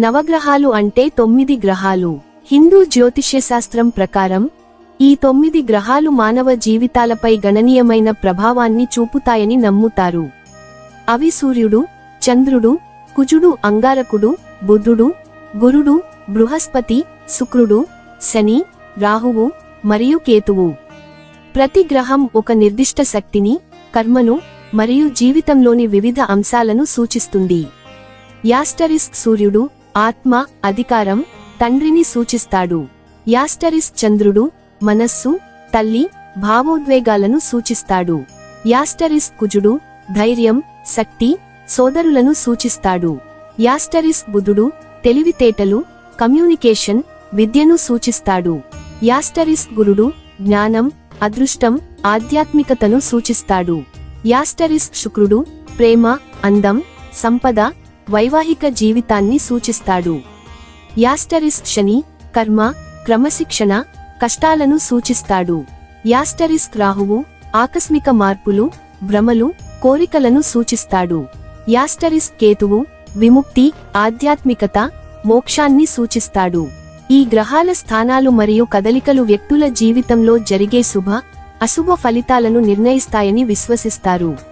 నవగ్రహాలు అంటే తొమ్మిది గ్రహాలు. హిందూ జ్యోతిష్యశాస్త్రం ప్రకారం ఈ తొమ్మిది గ్రహాలు మానవ జీవితాలపై గణనీయమైన ప్రభావాన్ని చూపుతాయని నమ్ముతారు. అవి సూర్యుడు చంద్రుడు కుజుడు అంగారకుడు బుధుడు గురుడు బృహస్పతి శుక్రుడు శని రాహువు మరియు కేతువు. ప్రతి గ్రహం ఒక నిర్దిష్ట శక్తిని కర్మను మరియు జీవితంలోని వివిధ అంశాలను సూచిస్తుంది. యాస్టరిస్క్ సూర్యుడు ఆత్మ అధికారం తండ్రిని సూచిస్తాడు. యాస్టరిస్ చంద్రుడు మనస్సు తల్లి భావోద్వేగాలను సూచిస్తాడు. యాస్టరిస్ కుజుడు ధైర్యం శక్తి సోదరులను సూచిస్తాడు. యాస్టరిస్ బుధుడు తెలివితేటలు కమ్యూనికేషన్ విద్యను సూచిస్తాడు. యాస్టరిస్ గురుడు జ్ఞానం అదృష్టం ఆధ్యాత్మికతను సూచిస్తాడు. యాస్టరిస్ శుక్రుడు ప్రేమ అందం సంపద వైవాహిక జీవితాన్ని సూచిస్తాడు. యాస్టరిస్ శని కర్మ క్రమశిక్షణ కష్టాలను సూచిస్తాడు. యాస్టరిస్ రాహువు ఆకస్మిక మార్పులు భ్రమలు కోరికలను సూచిస్తాడు. యాస్టరిస్ కేతువు విముక్తి ఆధ్యాత్మికత మోక్షాన్ని సూచిస్తాడు. ఈ గ్రహాల స్థానాలు మరియు కదలికలు వ్యక్తుల జీవితంలో జరిగే శుభ అశుభ ఫలితాలను నిర్ణయిస్తాయని విశ్వసిస్తారు.